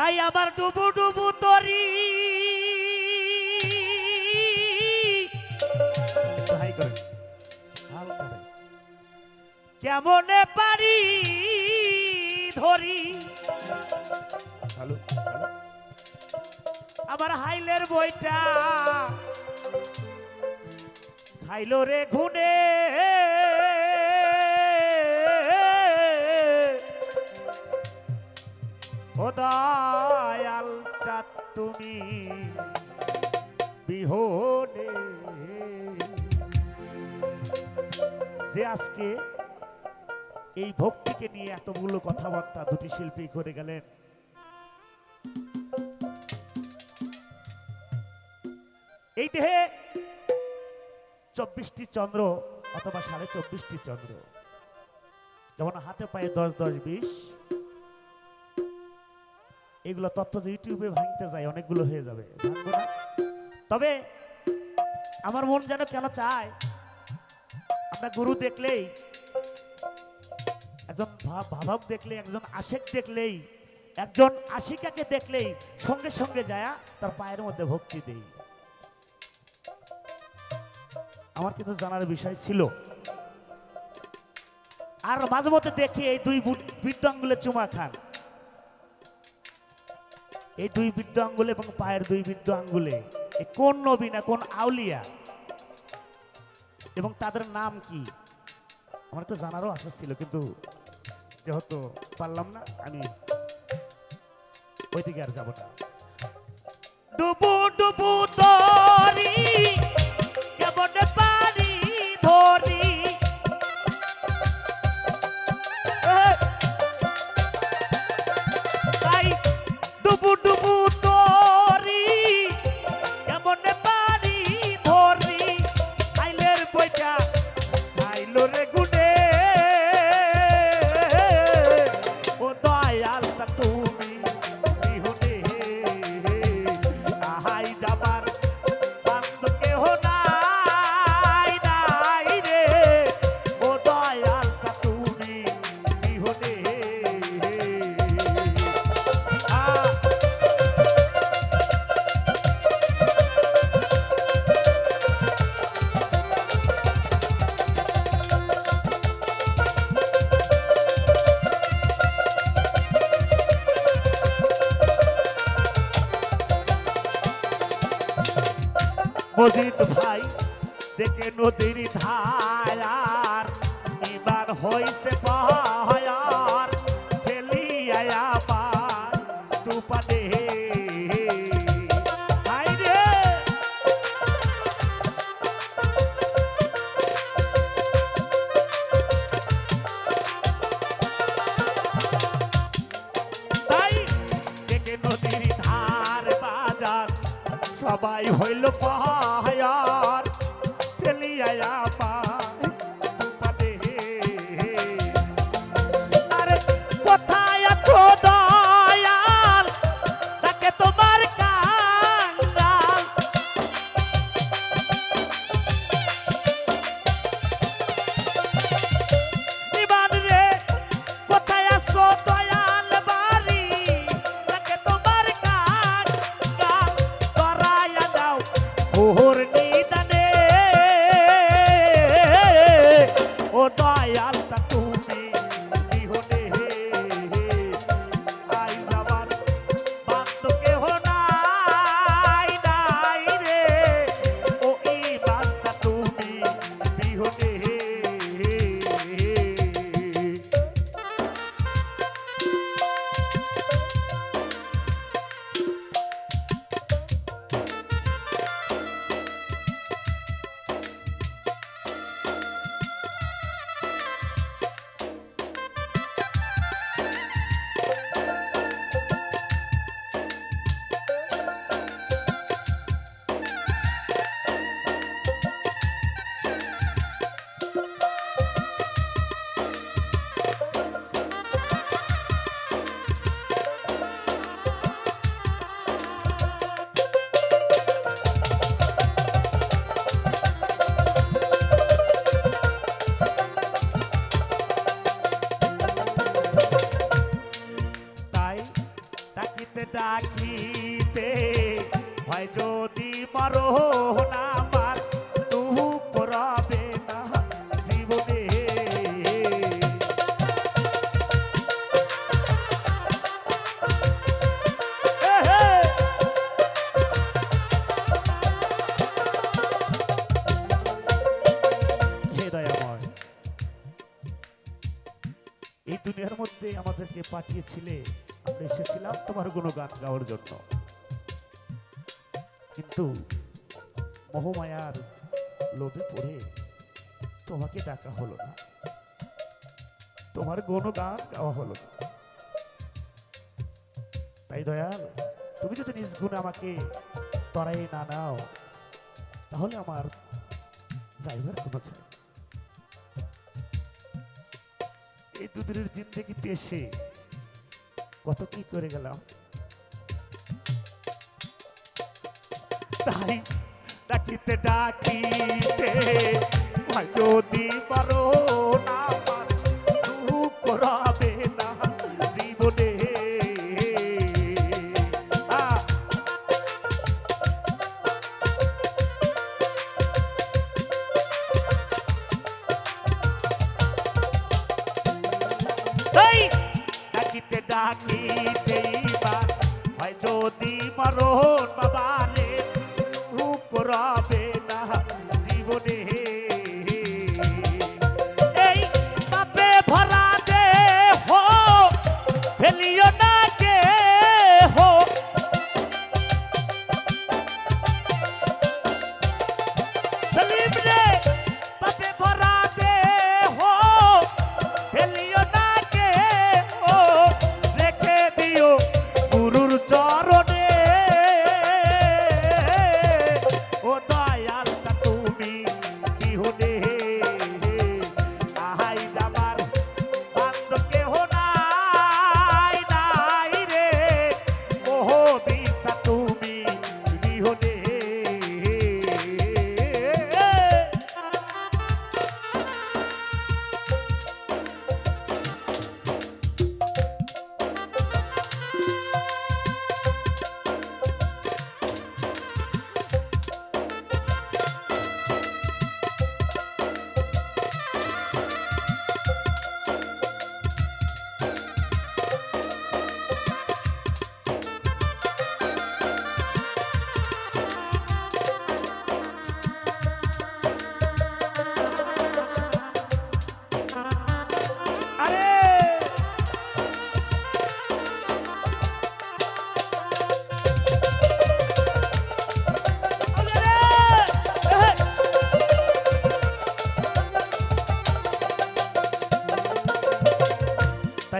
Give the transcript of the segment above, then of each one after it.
তাই আমার ডুবু ডুবু তরি। কেমনে পারি ধরি? আমার হাইলের বইটা খাইলো রে ঘুনে ও দয়াল তুমি বিহনে। যে আজকে এই ভক্তিকে নিয়ে এতগুলো কথাবার্তা দুটি শিল্পী করে গেলেন। এই দেহে চব্বিশটি চন্দ্র অথবা সাড়ে চব্বিশটি চন্দ্র। যেমন হাতে পায়ে দশ দশ বিশ এগুলো তথ্য যে ইউটিউবে ভাঙতে যায়, অনেকগুলো হয়ে যাবে। ভাঙবো না। তবে আমার মন যেন কেন চায়, আমরা গুরু দেখলেই, একজন ভাবক দেখলে একজন আশেক দেখলেই, একজন আশিকাকে দেখলেই, সঙ্গে সঙ্গে যায়া, তার পায়ের মধ্যে ভক্তি দেই। আমার কিন্তু জানার বিষয় ছিল। আর মাঝে মধ্যে দেখি এই দুই বৃদ্ধ চুমা খান। এই দুই বৃদ্ধ আঙ্গুলে এবং পায়ের দুই বৃদ্ধ আঙ্গুলে। কোন নবী না কোন আউলিয়া? এবং তাদের নাম কি? আমার তো জানারও আশা ছিল, কিন্তু যেহেতু পারলাম না, আমি ওইদিকে আর যাব না। ডুবু ডুবু তরি মজিদ ভাই দেখে নদীর ধার ডাকিতে। হয় যদি মারো না আমার তুহু করাবে না জীবনে। এই দুনিয়ার মধ্যে আমাদেরকে পাঠিয়েছিলে এসেছিলাম তোমার গুণগান গাওয়ার জন্য। কিন্তু মোহমায়ার লোভে পড়ে তোমাকে ডাকা হলো না। তোমার গুণগান গাওয়া হলো না। তাই দয়াল, তুমি যদি নিজ গুণে আমাকে তরাই না নাও, তাহলে আমার ড্রাইভার কোনো ছিল এই দুদিনের জিন্দগি পেশে কত কি করে গেলাম? তাই ডাকিতে ডাকিতে যদি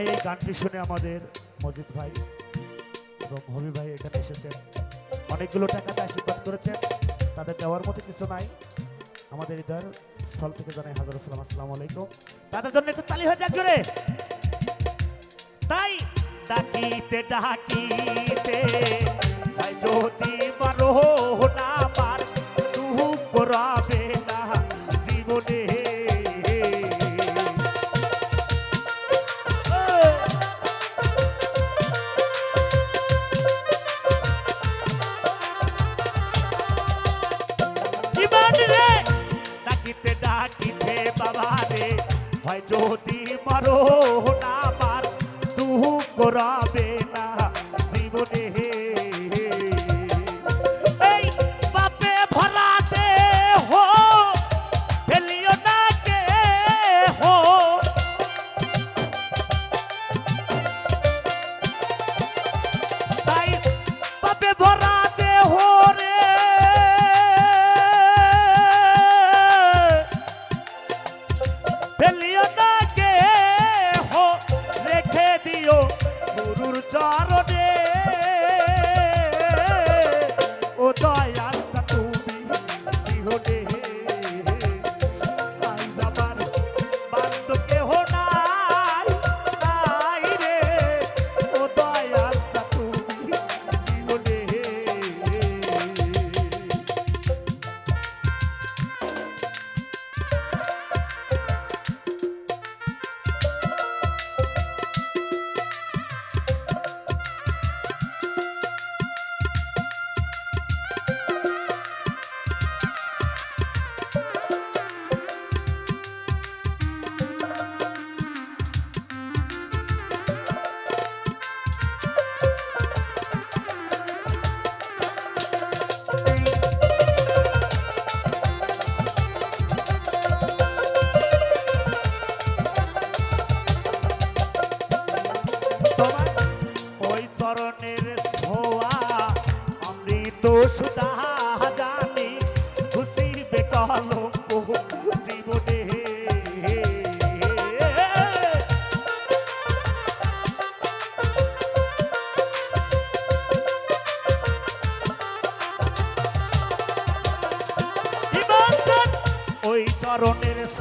তাই এই গানটি শুনে আমাদের মজিদ ভাই এবং হবি ভাই এখানে এসেছেন। অনেকগুলো টাকাতে আশীর্বাদ করেছেন। তাদের দেওয়ার মতো কিছু নাই। আমাদের হৃদয়ের স্থল থেকে জানাই হাজার সালাম, আসসালামু আলাইকুম। তাদের জন্য একটু তালি হয়ে যাক জোরে। তাই ডাকিতে ডাকিতে, ভাই যদি মারো না পার তুহু করাবে যদি না মার দুঃখ করাবে না জীবনে। এই i don't varones